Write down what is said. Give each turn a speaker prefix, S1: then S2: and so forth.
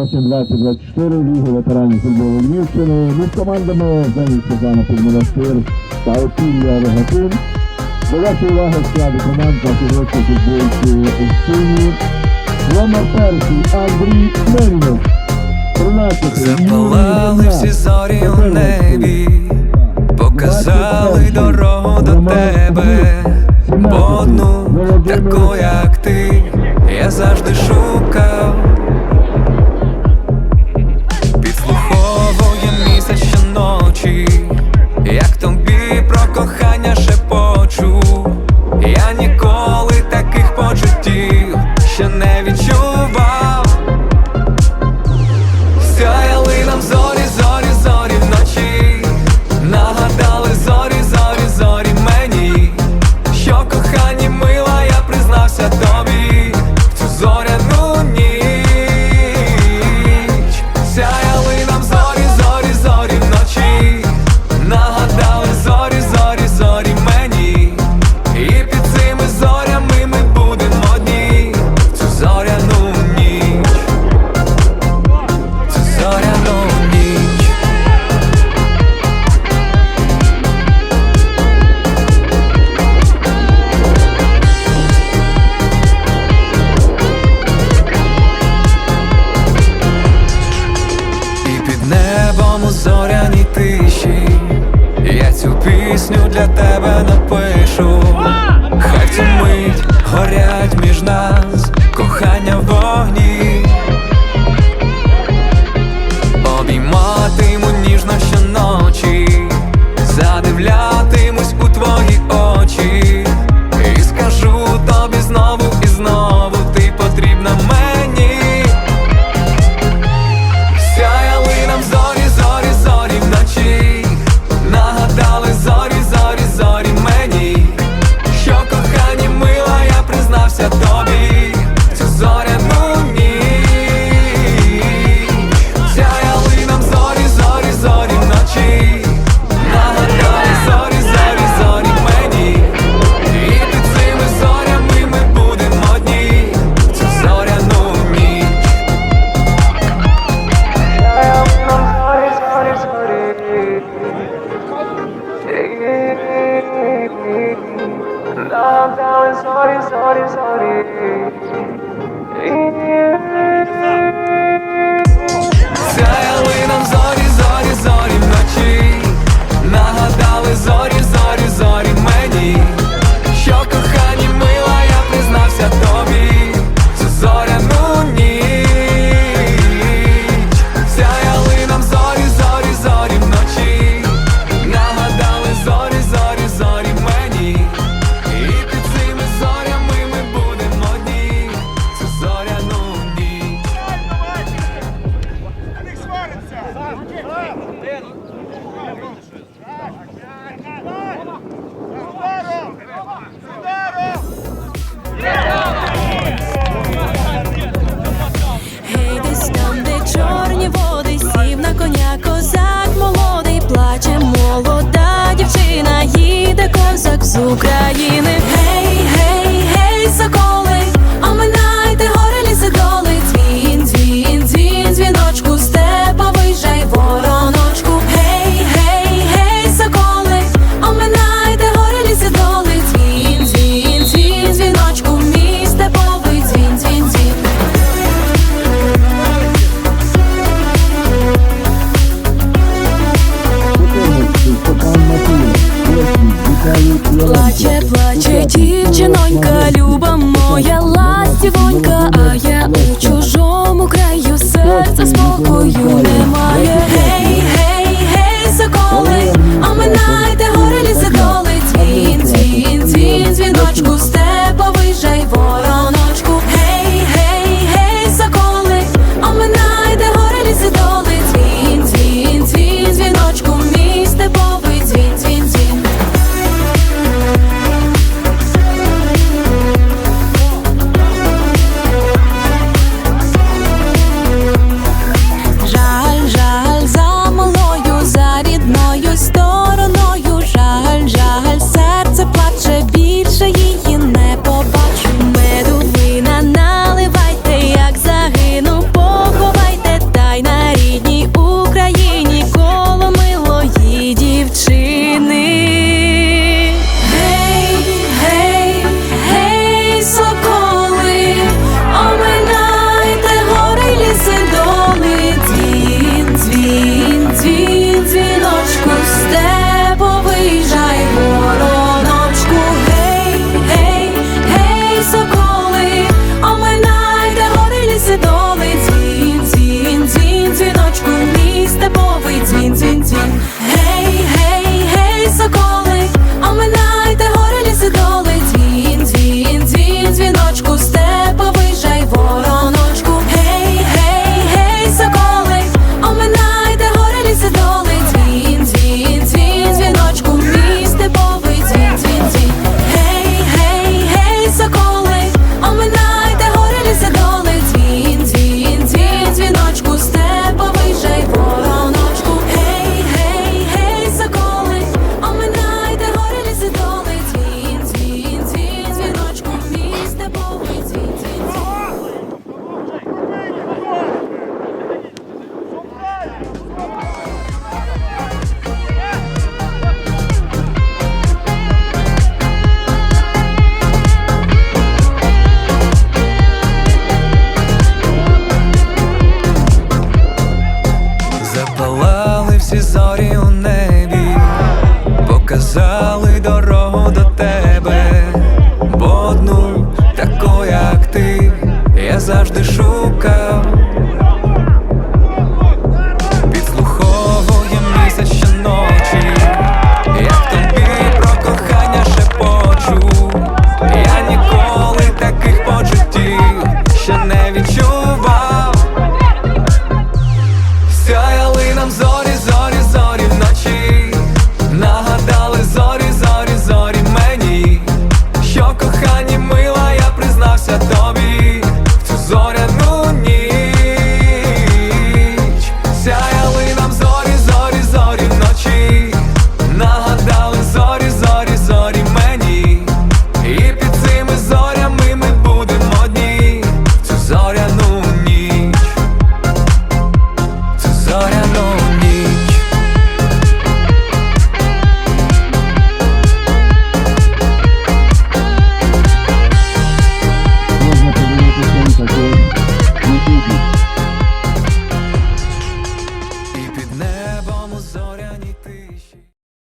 S1: 2024 ліги ветеранів футболу Львівщини між командами Зенів Сазана Півмонастир та Опілля Рогатин. Велика увага складу команд та підроці футболці Устині. Номер перший Андрій Мельник.
S2: Запалали всі зорі у небі, показали дорогу до тебе. Одну, таку як ти, я завжди шукав.
S3: з України.